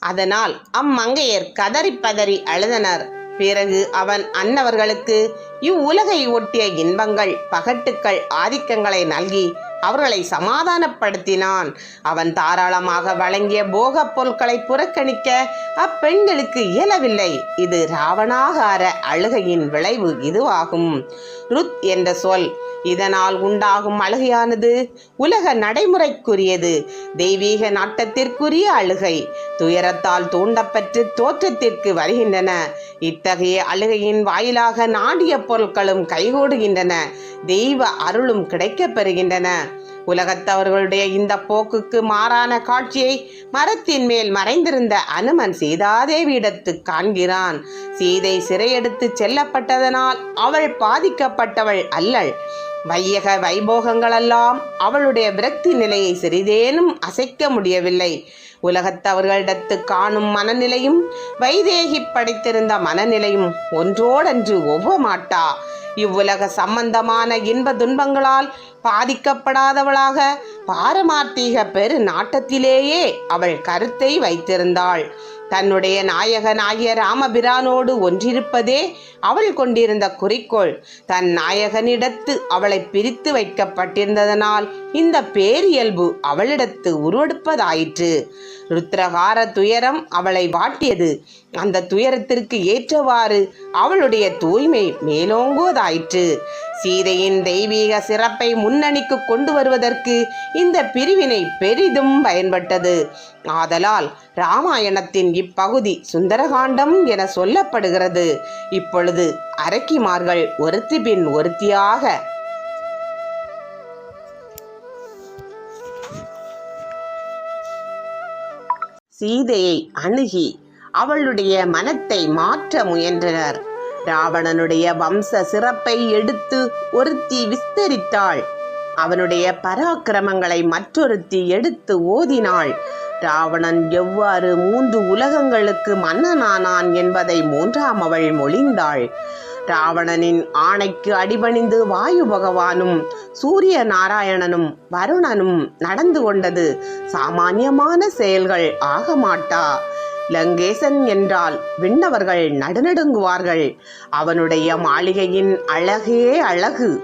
அதனால் அம்மங்கையர் கதறி பதறி அழுதனர். பிறகு அவன் அன்னவர்களுக்கு இவ்வுலகை ஒட்டிய இன்பங்கள் பகட்டுக்கள் ஆதிக்கங்களை நல்கி அவர்களை சமாதானப்படுத்தினான். அவன் தாராளமாக வழங்கிய போகப் பொருட்களை புறக்கணிக்க அப்பெண்களுக்கு இயலவில்லை. இது ராவணாகார அழுகையின் விளைவு இதுவாகும். ருத் என்ற சொல் இதனால் உண்டாகும் அழுகையானது உலக நடைமுறைக்குரியது. தெய்வீக நாட்டத்திற்குரிய அழுகை துயரத்தால் தூண்டப்பட்டு தோற்றத்திற்கு வருகின்றன. இத்தகைய அழுகையின் வாயிலாக நாடிய பொருட்களும் கைகூடுகின்றன. தெய்வ அருளும் கிடைக்கப் பெறுகின்றன. உலகத்தவர்களுடைய இந்த போக்குக்கு மாறான காட்சியை மரத்தின் மேல் மறைந்திருந்த அனுமன் சீதாதேவியிடத்து காண்கிறான். சீதை சிறையெடுத்து செல்லப்பட்டதனால் அவள் பாதிக்கப்பட்டவள் அல்லள். வையக வைபோகங்களெல்லாம் அவளுடைய விரக்தி நிலையை சிறிதேனும் அசைக்க முடியவில்லை. உலகத்தவர்களிடத்து காணும் மனநிலையும் வைதேகி படைத்திருந்த மனநிலையும் ஒன்றோடன்று ஒவ்வ மாட்டா இவ்வுலக சம்பந்தமான இன்ப துன்பங்களால் பாதிக்கப்படாதவளாக பாரமார்த்திக பெரு நாட்டத்திலேயே அவள் கருத்தை வைத்திருந்தாள். தன்னுடைய நாயகனாகிய ராமபிரானோடு ஒன்றிருப்பதே அவள் கொண்டிருந்த குறிக்கோள். தன் நாயகனிடத்து அவளை பிரித்து வைக்கப்பட்டிருந்ததனால் இந்த பேரியல்பு அவளிடத்து உருவெடுப்பதாயிற்று. ருத்ரகார துயரம் அவளை வாட்டியது. அந்த துயரத்திற்கு ஏற்றவாறு அவளுடைய தூய்மை மேலோங்குவதாயிற்று. சீதையின் தெய்வீக சிறப்பை முன்னணிக்கு கொண்டு வருவதற்கு இந்த பிரிவினை பெரிதும் பயன்பட்டது. ஆதலால் ராமாயணத்தின் இப்பகுதி சுந்தரகாண்டம் என சொல்லப்படுகிறது. இப்பொழுது அரக்கிமார்கள் ஒருத்தி பின் ஒருத்தியாக சீதையை அணுகி அவளுடைய மனத்தை மாற்ற முயன்றனர். ராவணனுடைய வம்ச சிறப்பை எடுத்து ஒருத்தி விஸ்தரித்தாள். அவனுடைய பராக்கிரமங்களை மற்றொருத்தி எடுத்து ஓதினாள். ராவணன் எவ்வாறு மூன்று உலகங்களுக்கு மன்னனானான் என்பதை மூன்றாம் அவள் மொழிந்தாள். ராவணனின் ஆணைக்கு அடிபணிந்து வாயு பகவானும் சூரிய நாராயணனும் வருணனும் நடந்து கொண்டது சாமானியமான செயல்கள் ஆக மாட்டா லங்கேசன் என்றால் விண்ணவர்கள் நடுநடுங்குவார்கள். அவனுடைய மாளிகையின் அழகே அழகு.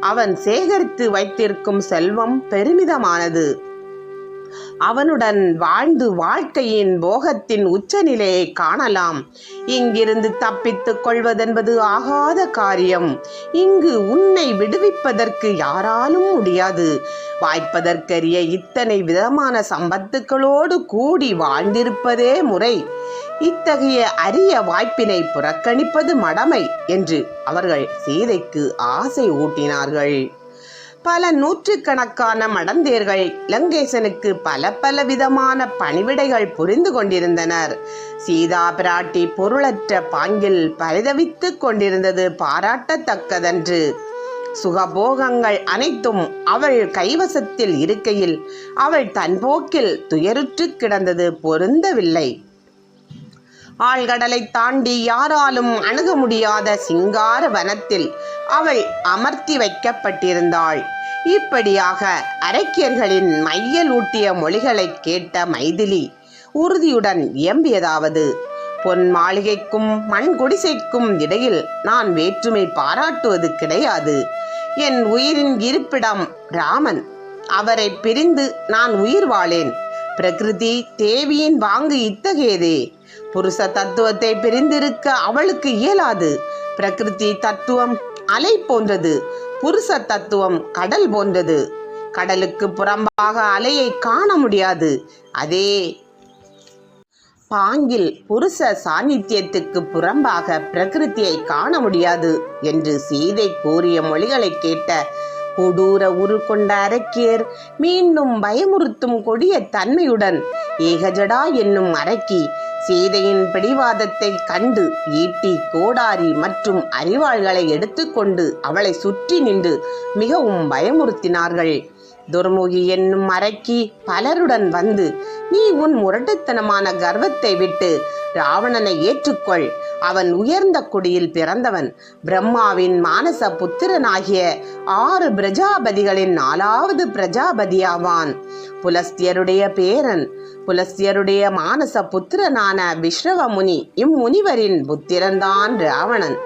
அவன் சேகரித்து வைத்திருக்கும் செல்வம் பெருமிதமானது. அவனுடன் வாழ்ந்து வாழ்க்கையின் போகத்தின் உச்சநிலையை காணலாம். இங்கிருந்து தப்பித்துக் கொள்வதென்பது ஆகாத காரியம். இங்கு உன்னை விடுவிப்பதற்கு யாராலும் முடியாது. வாய்ப்பதற்கரிய இத்தனை விதமான சம்பத்துக்களோடு கூடி வாழ்ந்திருப்பதே முறை. இத்தகைய அரிய வாய்ப்பினை புறக்கணிப்பது மடமை என்று அவர்கள் சீதைக்கு ஆசை ஊட்டினார்கள். பல நூற்றுக்கணக்கான மடந்தேர்கள் இலங்கேசனுக்கு பல பல விதமான பணிவிடைகள் புரிந்து கொண்டிருந்தனர். சீதா பிராட்டி பொருளற்ற பாங்கில் பரிதவித்துக் கொண்டிருந்தது பாராட்டத்தக்கதன்று. சுகபோகங்கள் அனைத்தும் அவள் கைவசத்தில் இருக்கையில் அவள் தன் போக்கில் துயருற்று கிடந்தது பொருந்தவில்லை. ஆழ்கடலை தாண்டி யாராலும் அணுக முடியாத சிங்கார வனத்தில் அவள் அமர்த்தி வைக்கப்பட்டிருந்தாள். இப்படியாக அரக்கியர்களின் மையலூட்டிய மொழிகளை கேட்ட மைதிலி உறுதியுடன் இயம்பியதாவது. பொன் மாளிகைக்கும் மண் குடிசைக்கும் இடையில் நான் வேற்றுமை பாராட்டுவது கிடையாது. என் உயிரின் இருப்பிடம் ராமன். அவரை பிரிந்து நான் உயிர் வாழேன். பிரகிருதி தேவியின் வாங்கு இத்தகையதே. புருஷ தத்துவத்தை பிரிந்திருக்க அவளுக்கு இயலாது. பிரகிருதி தத்துவம் அலை போன்றது. புருஷ தத்துவம் கடல் போன்றது. கடலுக்கு புறம்பாக அலையை காண முடியாது. அதே பாங்கில் புருஷ சாநித்தியத்துக்கு புறம்பாக பிரகிருதியை காண முடியாது என்று சீதை கூறிய மொழிகளை கேட்ட கொடூர உரு கொண்ட அரக்கியர் மீண்டும் பயமுறுத்தும் கொடிய தன்மையுடன் ஏகஜடா என்னும் அரக்கி சீதையின் பிடிவாதத்தை கண்டு ஈட்டி கோடாரி மற்றும் அறிவாள்களை எடுத்துக்கொண்டு அவளை சுற்றி நின்று மிகவும் பயமுறுத்தினார்கள். துர்முகி என்னும் மறைக்கி பலருடன் வந்து நீ உன் முரட்டுத்தனமான கர்வத்தை விட்டு ராவணனை ஏற்றுக்கொள். அவன் உயர்ந்த குடியில் பிறந்தவன். பிரம்மாவின் மானச புத்திரனாகிய ஆறு பிரஜாபதிகளின் நாலாவது பிரஜாபதியாவான். புலஸ்தியருடைய பேரன் புலஸ்தியருடைய மானச புத்திரனான விஸ்ரவ முனி இம்முனிவரின் புத்திரன்தான் ராவணன்.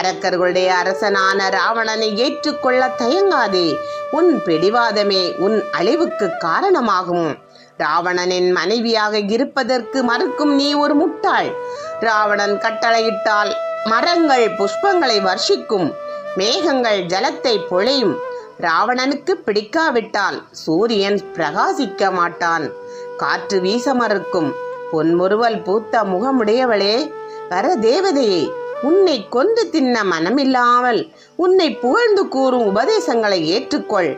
அரக்கர்களுடைய அரசனான ராவணனை ஏற்றுக்கொள்ள தயங்காதே. உன் பிடிவாதமே உன் அழிவுக்கு காரணமாகும். ராவணனின் மனைவியாக இருப்பதற்கு மறுக்கும் நீ ஒரு முட்டாள். ராவணன் கட்டளையிட்டால் மரங்கள் புஷ்பங்களை வர்ஷிக்கும் மேகங்கள் ஜலத்தை பொழியும். ராவணனுக்கு பிடிக்காவிட்டால் சூரியன் பிரகாசிக்க மாட்டான். காற்று வீச மறுக்கும் பொன்முறுவல் பூத்த முகமுடையவளே. வர தேவதையே உன்னை கொன்று தின்ன மனமில்லாமல் உன்னை புகழ்ந்து கூறும் உபதேசங்களை ஏற்றுக்கொள்.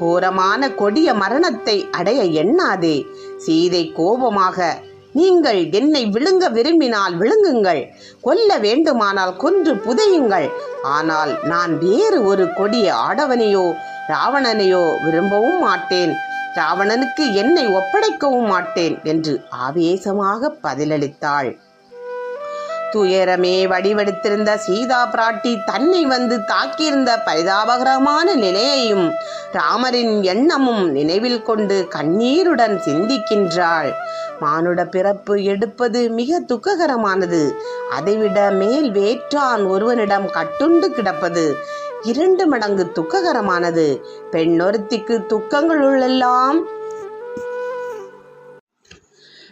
கோரமான கொடிய மரணத்தை அடைய எண்ணாதே. சீதை கோபமாக நீங்கள் என்னை விழுங்க விரும்பினால் விழுங்குங்கள். கொல்ல வேண்டுமானால் கொன்று புதையுங்கள். ஆனால் நான் வேறு ஒரு கொடிய ஆடவனையோ ராவணனையோ விரும்பவும் மாட்டேன். ராவணனுக்கு என்னை ஒப்படைக்கவும் மாட்டேன் என்று ஆவேசமாக பதிலளித்தாள். துயரமே வடிவெடுத்திருந்த சீதா பிராட்டி தன்னை வந்து தாக்கியிருந்த பரிதாபகரமான நிலையையும் ராமரின் எண்ணமும் நினைவில் கொண்டு கண்ணீருடன் சிந்திக்கின்றாள். மானுட பிறப்பு எடுப்பது மிக துக்ககரமானது. அதைவிட மேல் வேற்றான் ஒருவனிடம் கட்டுண்டு கிடப்பது இரண்டு மடங்கு துக்ககரமானது. பெண்ணொருத்திக்கு துக்கங்களுள்ளெல்லாம்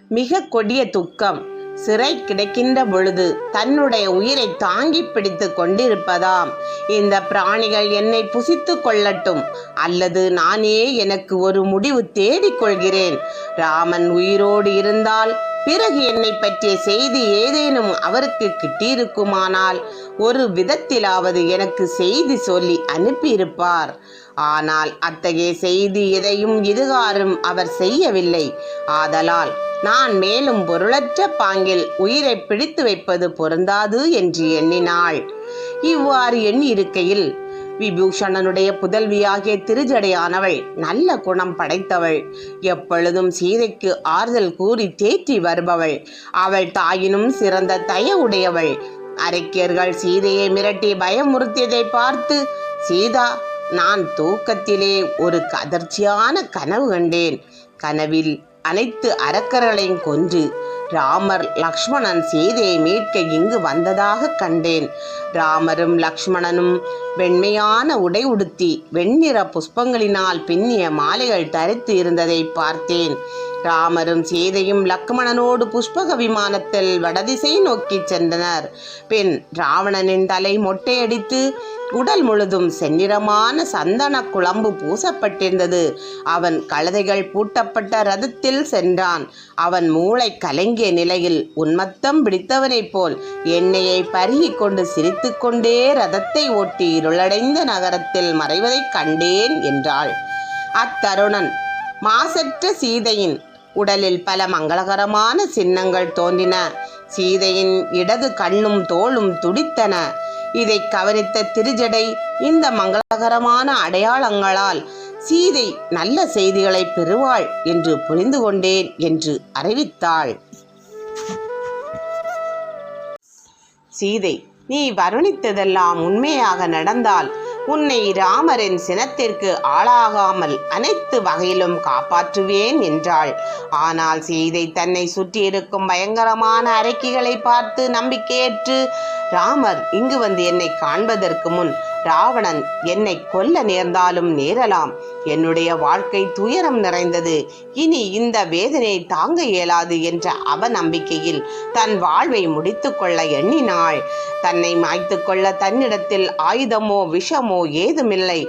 மிக கொடிய துக்கம். சிறை கிடைக்கின்ற பொழுது தன்னுடைய உயிரை தாங்கி பிடித்து கொண்டிருப்பதாம். இந்த பிராணிகள் என்னை புசித்து கொள்ளட்டும். அல்லது நானே எனக்கு ஒரு முடிவு தேடிக் கொள்கிறேன். ராமன் உயிரோடு இருந்தால் பிறகு என்னை பற்றிய செய்தி ஏதேனும் அவருக்கு கிட்டியிருக்குமானால் ஒரு விதத்திலாவது எனக்கு செய்தி சொல்லி அனுப்பியிருப்பார். ஆனால் அத்தகைய செய்தி எதையும் இதுகாரும் அவர் செய்யவில்லை. ஆதலால் நான் மேலும் பொருளற்ற பாங்கில் உயிரை பிடித்து வைப்பது பொருந்தாது என்று எண்ணினாள். இவ்வாறு எண்ணியிருக்கையில் விபூஷணனுடைய புதல்வியாகிய திருஜடையானவள் நல்ல குணம் படைத்தவள். எப்பொழுதும் சீதைக்கு ஆறுதல் கூறி தேற்றி வருபவள். அவள் தாயினும் சிறந்த தய உடையவள். அரக்கியர்கள் சீதையை மிரட்டி பயமுறுத்தியதை பார்த்து சீதா நான் தூக்கத்திலே ஒரு கதர்ச்சியான கனவு கண்டேன். கனவில் அனைத்து அரக்கர்களையும் கொன்று ராமர் லக்ஷ்மணன் சீதையை மீட்க இங்கு வந்ததாக கண்டேன். ராமரும் லக்ஷ்மணனும் வெண்மையான உடை உடுத்தி வெண்ணிற புஷ்பங்களினால் பின்னிய மாலைகள் தரித்து இருந்ததை பார்த்தேன். ராமரும் சீதையும் லக்மணனோடு புஷ்பக விமானத்தில் வடதிசை நோக்கிச் சென்றனர். பின் ராவணனின் தலை மொட்டையடித்து உடல் முழுதும் செந்நிறமான சந்தன குழம்பு பூசப்பட்டிருந்தது. அவன் கழுதைகள் பூட்டப்பட்ட ரதத்தில் சென்றான். அவன் மூளை கலங்கிய நிலையில் உன்மத்தம் பிடித்தவனைப் போல் எண்ணெயை பருகி கொண்டு சிரித்துக்கொண்டே ரதத்தை ஓட்டி இருளடைந்த நகரத்தில் மறைவதைக் கண்டேன் என்றாள். அத்தருணன் மாசற்ற சீதையின் உடலில் பல மங்களகரமான சின்னங்கள் தோன்றின. சீதையின் இடது கண்ணும் தோளும் துடித்தன. இதை கவனித்த திருஜடை இந்த மங்களகரமான அடையாளங்களால் சீதை நல்ல செய்திகளை பெறுவாள் என்று புரிந்து கொண்டேன் என்று அறிவித்தாள். சீதை நீ வருணித்ததெல்லாம் உண்மையாக நடந்தால் உன்னை ராமரின் சினத்திற்கு ஆளாகாமல் அனைத்து வகையிலும் காப்பாற்றுவேன் என்றாள். ஆனால் சீதை தன்னை சுற்றியிருக்கும் பயங்கரமான அரக்கிகளை பார்த்து நம்பிக்கையற்று ராமர் இங்கு வந்து என்னை காண்பதற்கு முன் ராவணன் என்னை கொல்ல நேர்ந்தாலும் நேரலாம். என்னுடைய வாழ்க்கை துயரம் நிறைந்தது. இனி இந்த வேதனையை தாங்க இயலாது என்ற அவநம்பிக்கையில் தன் வாழ்வை முடித்துக்கொள்ள எண்ணினாள். தன்னை மாய்த்து கொள்ள தன்னிடத்தில் ஆயுதமோ விஷமோ ஏதுமில்லை.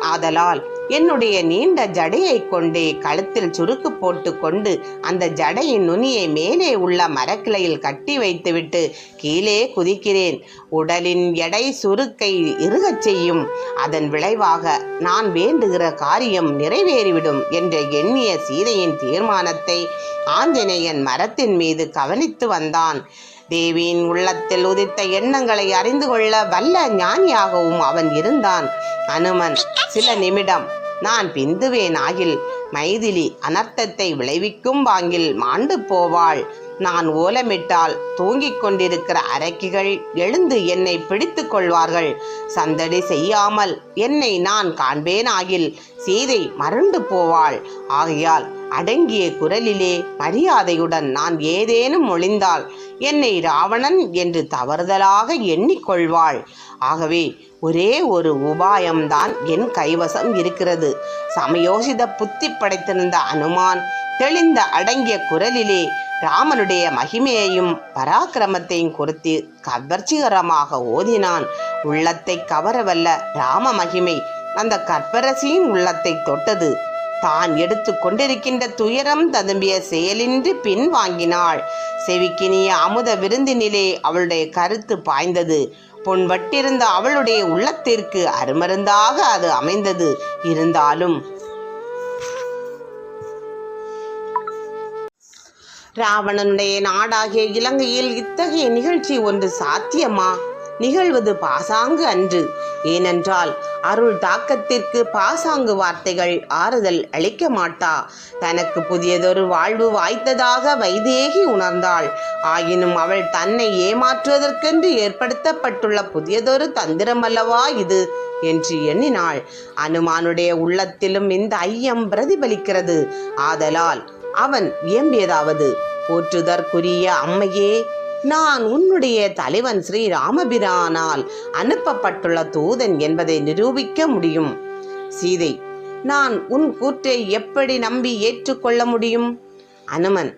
ஆதலால் என்னுடைய நீண்ட ஜடையை கொண்டே கழுத்தில் சுருக்கு போட்டு கொண்டு அந்த ஜடையின் நுனியை மேலே உள்ள மரக்கிளையில் கட்டி வைத்துவிட்டு கீழே குதிக்கிறேன். உடலின் எடை சுருக்கை இறுகச் செய்யும். அதன் விளைவாக நான் வேண்டுகிற காரியம் நிறைவேறிவிடும் என்ற எண்ணிய சீதையின் தீர்மானத்தை ஆஞ்சநேயன் மரத்தின் மீது கவனித்து வந்தான். தேவியின் உள்ளத்தில் உதித்த எண்ணங்களை அறிந்து கொள்ள வல்ல ஞானியாகவும் அவன் இருந்தான். அனுமன் சில நிமிடம் நான் பிந்துவேன் ஆகில் மைதிலி அனர்த்தத்தை விளைவிக்கும் வாங்கில் மாண்டு போவாள். நான் ஓலமிட்டால் தூங்கிக் கொண்டிருக்கிற அரக்கிகள் எழுந்து என்னை பிடித்து கொள்வார்கள். சந்தடி செய்யாமல் என்னை நான் காண்பேனாகில் சீதை மறண்டு போவாள். ஆகையால் அடங்கிய குரலிலே மரியாதையுடன் நான் ஏதேனும் ஒளிந்தால் என்னை ராவணன் என்று தவறுதலாக எண்ணிக்கொள்வாள். ஆகவே ஒரே ஒரு உபாயம்தான் என் கைவசம் இருக்கிறது. சமயோசித புத்தி படைத்திருந்த அனுமான் தெளிந்த அடங்கிய குரலிலே ராமனுடைய மகிமையையும் பராக்கிரமத்தையும் குறித்து கவர்ச்சிகரமாக ஓதினான். உள்ளத்தை கவரவல்ல ராம மகிமை. அந்த கற்பரசியின் உள்ளத்தை தொட்டது. தான் எடுத்து கொண்டிருக்கின்ற துயரம் ததும்பிய செயலின்றி பின் வாங்கினாள். செவிக்கினிய அமுத விருந்தினிலே அவளுடைய கருத்து பாய்ந்தது. பொன்வட்டிருந்த அவளுடைய உள்ளத்திற்கு அருமருந்தாக அது அமைந்தது. இருந்தாலும் ராவணனுடைய நாடாகிய இலங்கையில் இத்தகைய நிகழ்ச்சி ஒன்று சாத்தியமா? நிகழ்வது பாசாங்கு அன்று. ஏனென்றால் அருள் தாக்கத்திற்கு பாசாங்கு வார்த்தைகள் ஆறுதல் அளிக்க மாட்டா. தனக்கு புதியதொரு வாழ்வு வாய்த்ததாக வைதேகி உணர்ந்தாள். ஆயினும் அவள் தன்னை ஏமாற்றுவதற்கென்று ஏற்படுத்தப்பட்டுள்ள புதியதொரு தந்திரமல்லவா இது என்று எண்ணினாள். அனுமானுடைய உள்ளத்திலும் இந்த ஐயம் பிரதிபலிக்கிறது. ஆதலால் அவன் வியம்பியதாவது போற்றுதற்குரிய அம்மையே நான் உன்னுடைய தலைவன் ஸ்ரீ ராமபிரானால் அனுப்பப்பட்டுள்ள தூதன் என்பதை நிரூபிக்க முடியும். சீதை நான் உன் கூற்றை எப்படி நம்பி ஏற்றுக்கொள்ள முடியும்? அனுமன்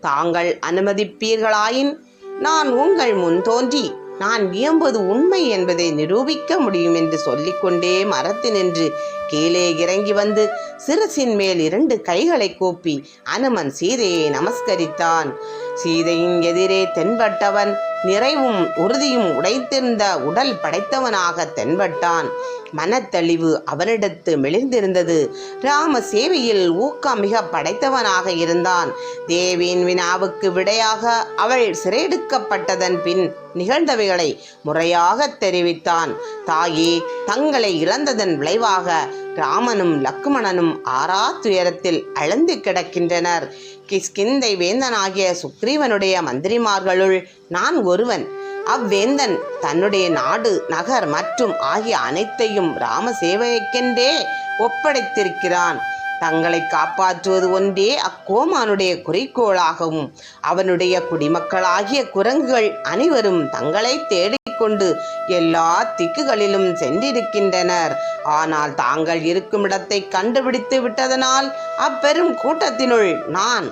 தாங்கள் அனுமதிப்பீர்களாயின் நான் உங்கள் முன் தோன்றி நான் வியம்பது உண்மை என்பதை நிரூபிக்க முடியும் என்று சொல்லிக்கொண்டே மரத்தினின்று கீழே இறங்கி வந்து சிரசின் மேல் இரண்டு கைகளை கூப்பி அனுமன் சீதையை நமஸ்கரித்தான். சீதையின் எதிரே தென்பட்டவன் நிறைவும் உறுதியும் உடைத்திருந்த உடல் படைத்தவனாக தென்பட்டான். மனத்தெளிவு அவனிடத்து மெலிந்திருந்தது. ராம சேவையில் ஊக்கம் மிக படைத்தவனாக இருந்தான். தேவியின் வினாவுக்கு விடையாக அவள் சிறையெடுக்கப்பட்டதன் பின் நிகழ்ந்தவைகளை முறையாக தெரிவித்தான். தாயே தங்களை இழந்ததன் விளைவாக ராமனும் லக்குமணனும் ஆறா துயரத்தில் அழந்து கிடக்கின்றனர் கிஷ்கிந்தை வேந்தனாகிய சுக்ரீவனுடைய மந்திரிமார்களுள் நான் ஒருவன். அவ்வேந்தன் தன்னுடைய நாடு நகர் மற்றும் ஆகிய அனைத்தையும் ராமசேவையக்கென்றே ஒப்படைத்திருக்கிறான். தங்களை காப்பாற்றுவது ஒன்றே அக்கோமானுடைய குறிக்கோளாகவும் அவனுடைய குடிமக்களாகிய குரங்குகள் அனைவரும் தங்களை தேடிக்கொண்டு எல்லா திக்குகளிலும் சென்றிருக்கின்றனர். ஆனால் தாங்கள் இருக்கும் இடத்தை கண்டுபிடித்து விட்டதனால் அப்பெரும் கூட்டத்தினுள் நான்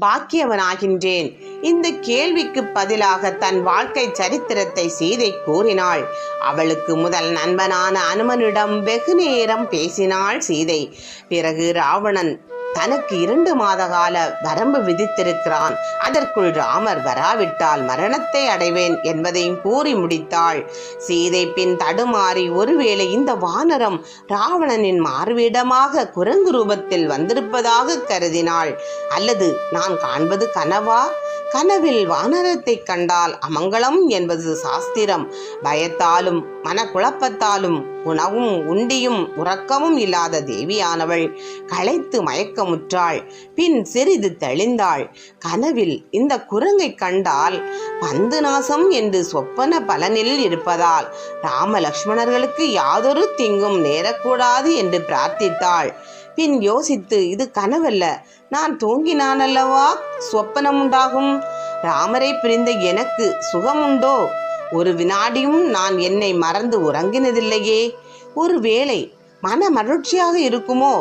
பாக்கியவனாகின்றேன். இந்த கேள்விக்கு பதிலாக தன் வாழ்க்கை சரித்திரத்தை சீதை கூறினாள். அவளுக்கு முதல் நண்பனான அனுமனிடம் வெகு நேரம் பேசினாள் சீதை. பிறகு ராவணன் தனக்கு இரண்டு மாத கால வரம்பு விதித்திருக்கிறான். அதற்குள் ராமர் வராவிட்டால் மரணத்தை அடைவேன் என்பதையும் கூறி முடித்தாள். சீதை பின் தடுமாறி ஒருவேளை இந்த வானரம் ராவணனின் மார்விடமாக குரங்கு ரூபத்தில் வந்திருப்பதாக கருதினாள். அல்லது நான் காண்பது கனவா? கனவில் வானரத்தை கண்டால் அமங்கலம் என்பது சாஸ்திரம். பயத்தாலும் மனக்குழப்பத்தாலும் உணவும் உண்டியும் உறக்கமும் இல்லாத தேவியானவள் களைத்து மயக்கமுற்றாள். பின் சிறிது தெளிந்தாள். கனவில் இந்த குரங்கை கண்டால் பந்து நாசம் என்று சொப்பன பலனில் இருப்பதால் ராமலக்ஷ்மணர்களுக்கு யாதொரு தீங்கும் நேரக்கூடாது என்று பிரார்த்தித்தாள். பின் யோசித்து இது கனவல்ல. நான் தூங்கினான் அல்லவா சொப்பனம் உண்டாகும் ராமரை பிரிந்த எனக்கு சுகமுண்டோ? ஒரு வினாடியும் நான் என்னை மறந்து உறங்கினதில்லையே. ஒருவேளை மன மகிழ்ச்சியாக இருக்குமோ?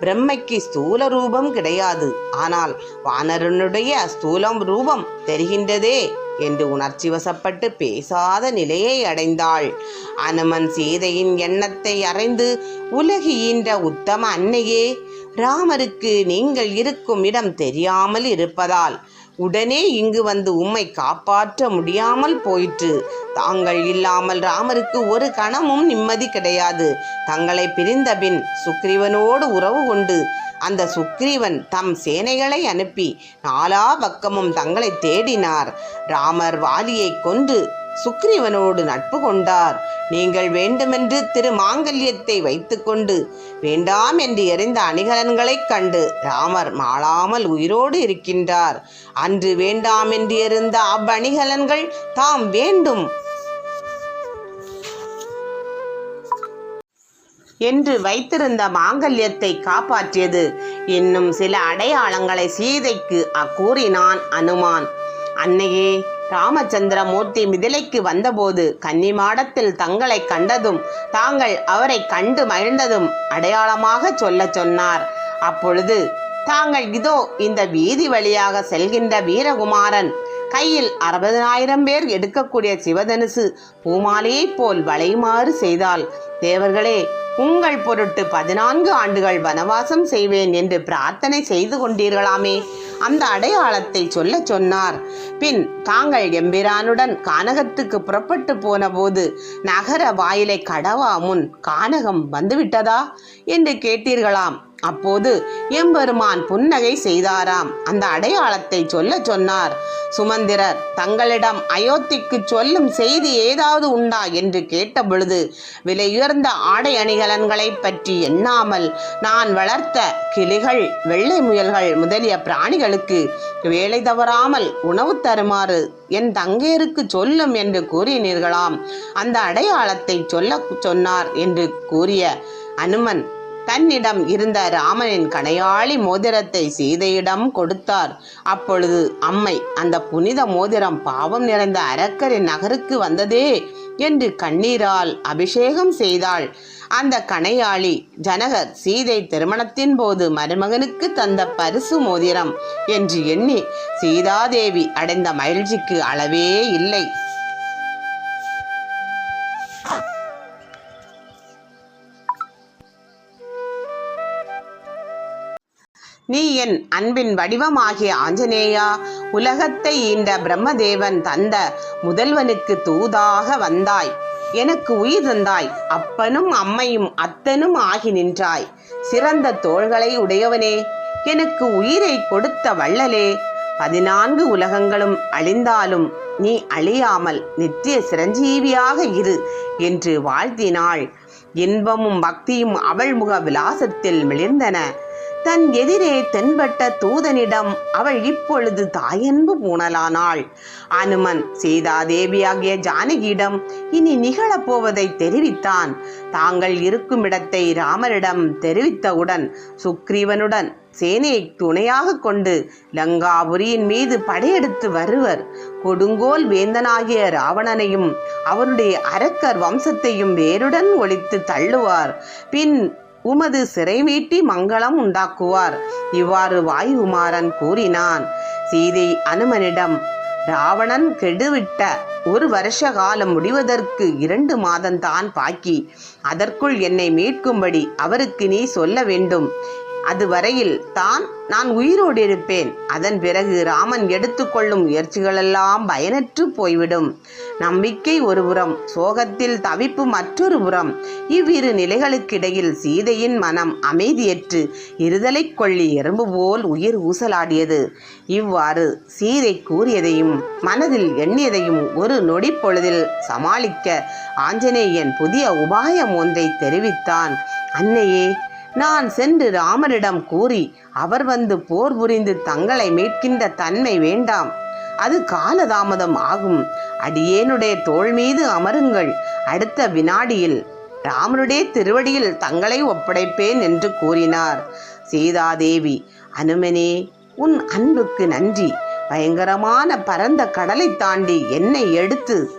பிரம்மைக்கு ஸ்தூல ரூபம் கிடையாது. ஆனால் வானரனுடைய ஸ்தூலம் ரூபம் தெரிகின்றதே. என்று உணர்ச்சி வசப்பட்டு பேசாத நிலையை அடைந்தாள். அனுமன் சீதையின் எண்ணத்தை அறைந்து உலகியின்ற உத்தம அன்னையே ராமருக்கு நீங்கள் இருக்கும் இடம் தெரியாமல் இருப்பதால் உடனே இங்கு வந்து உம்மை காப்பாற்ற முடியாமல் போயிற்று. தாங்கள் இல்லாமல் ராமருக்கு ஒரு கணமும் நிம்மதி கிடையாது. தங்களை பிரிந்தபின் சுக்ரீவனோடு உறவு கொண்டு அந்த சுக்ரீவன் தம் சேனைகளை அனுப்பி நாலா பக்கமும் தங்களை தேடினார். ராமர் வாலியை கொன்று சுக்ரீவனோடு நட்பு கொண்டார். நீங்கள் வேண்டுமென்று திரு மாங்கல்யத்தை வைத்துக்கொண்டு வேண்டாம் என்று எறிந்த அணிகலன்களைக் கண்டு ராமர் மாளாமல் உயிரோடு இருக்கின்றார். அன்று வேண்டாம் என்று எறிந்த அவ்வணிகலன்கள் தாம் வேண்டும். என்று வைத்திருந்த மாங்கல்யத்தை காப்பாற்றியது. இன்னும் சில அடையாளங்களை சீதைக்கு அக்கூறினான் அனுமான். அன்னையே ராமச்சந்திரமூர்த்தி மிதிலைக்கு வந்தபோது கன்னிமாடத்தில் தங்களை கண்டதும் தாங்கள் அவரை கண்டு மகிழ்ந்ததும் அடையாளமாக சொல்லச் சொன்னார். அப்பொழுது தாங்கள் இதோ இந்த வீதி வழியாக செல்கின்ற வீரகுமாரன். கையில் அறுபதனாயிரம் பேர் எடுக்கக்கூடிய சிவதனுசு பூமாலையைப் போல் வளையுமாறு செய்தால் தேவர்களே உங்கள் பொருட்டு பதினான்கு ஆண்டுகள் வனவாசம் செய்வேன் என்று பிரார்த்தனை செய்து கொண்டீர்களாமே. அந்த அடையாளத்தை சொல்ல சொன்னார். பின் தாங்கள் எம்பிரானுடன் கானகத்துக்கு புறப்பட்டு போனபோது நகர வாயிலை கடவா முன் கானகம் வந்துவிட்டதா? என்று கேட்டீர்களாம். அப்போது எம்பெருமான் புன்னகை செய்தாராம். அந்த அடையாளத்தை சொல்ல சொன்னார் சுமந்திரர் தங்களிடம் அயோத்திக்கு சொல்லும் செய்தி ஏதாவது உண்டா? என்று கேட்டபொழுது விலையுயர்ந்த ஆடை அணிகலன்களை பற்றி எண்ணாமல் நான் வளர்த்த கிளிகள் வெள்ளை முயல்கள் முதலிய பிராணிகளுக்கு வேலை தவறாமல் உணவு தருமாறு என் தங்கையருக்கு சொல்லும் என்று கூறினீர்களாம். அந்த அடையாளத்தை சொல்ல சொன்னார் என்று கூறிய அனுமன் தன்னிடம் இருந்த ராமனின் கணையாளி மோதிரத்தை சீதையிடம் கொடுத்தார். அப்பொழுது அம்மை அந்த புனித மோதிரம் பாவம் நிறைந்த அரக்கரின் நகருக்கு வந்ததே என்று கண்ணீரால் அபிஷேகம் செய்தாள். அந்த கணையாளி ஜனகர் சீதை திருமணத்தின் போது மருமகனுக்கு தந்த பரிசு மோதிரம் என்று எண்ணி சீதாதேவி அடைந்த மகிழ்ச்சிக்கு அளவே இல்லை. நீ என் அன்பின் வடிவமாகிய ஆஞ்சநேயா உலகத்தை ஈண்ட பிரம்மதேவன் தந்த முதல்வனுக்கு தூதாக வந்தாய். எனக்கு உயிர் தந்தாய். அப்பனும் அம்மையும் அத்தனும் ஆகி நின்றாய். சிறந்த தோள்களை உடையவனே எனக்கு உயிரை கொடுத்த வள்ளலே. பதினான்கு உலகங்களும் அழிந்தாலும் நீ அழியாமல் நித்திய சிரஞ்சீவியாக இரு என்று வாழ்த்தினாள். இன்பமும் பக்தியும் அவள் முக விலாசத்தில் மிளிர்ந்தன. தன் எதிரே தென்பட்ட தூதனிடம் அவள் இப்பொழுது தாயன்பு பூணலானாள் அனுமன் சீதாதேவியாகிய ஜானகியிடம் இனி நிகழப்போவதை தெரிவித்தான். தாங்கள் இருக்கும் இடத்தை ராமரிடம் தெரிவித்தவுடன் சுக்ரீவனுடன் சேனையை துணையாக கொண்டு லங்காபுரியின் மீது படையெடுத்து வருவர். கொடுங்கோல் வேந்தனாகிய ராவணனையும் அவருடைய அரக்கர் வம்சத்தையும் வேருடன் ஒழித்து தள்ளுவார். பின் உமது சிறை வீட்டி மங்களம் உண்டாக்குவார். இவ்வாறு வாயுகுமாரன் கூறினான். சீதை அனுமனிடம் ராவணன் கெடுவிட்ட ஒரு வருஷ காலம் முடிவதற்கு இரண்டு மாதம்தான் பாக்கி. அதற்குள் என்னை மீட்கும்படி அவருக்கு நீ சொல்ல வேண்டும். அதுவரையில் தான் நான் உயிரோடு இருப்பேன். அதன் பிறகு ராமன் எடுத்துக்கொள்ளும் முயற்சிகளெல்லாம் பயனற்று போய்விடும். நம்பிக்கை ஒருபுறம் சோகத்தில் தவிப்பு மற்றொரு புறம். இவ்விரு நிலைகளுக்கிடையில் சீதையின் மனம் அமைதியற்று இருதலை கொள்ளி எறும்பு போல் உயிர் ஊசலாடியது. இவ்வாறு சீதை கூறியதையும் மனதில் எண்ணியதையும் ஒரு நொடி பொழுதில் சமாளிக்க ஆஞ்சநேயன் புதிய உபாயம் ஒன்றை தெரிவித்தான். அன்னையே நான் சென்று ராமரிடம் கூறி அவர் வந்து போர் புரிந்து தங்களை மீட்கின்ற தன்மை வேண்டாம். அது காலதாமதம் ஆகும். அடியேனுடைய தோள் மீது அமருங்கள். அடுத்த வினாடியில் ராமருடைய திருவடியில் தங்களை ஒப்படைப்பேன் என்று கூறினார். சீதாதேவி அனுமனே உன் அன்புக்கு நன்றி. பயங்கரமான பரந்த கடலை தாண்டி என்னை எடுத்து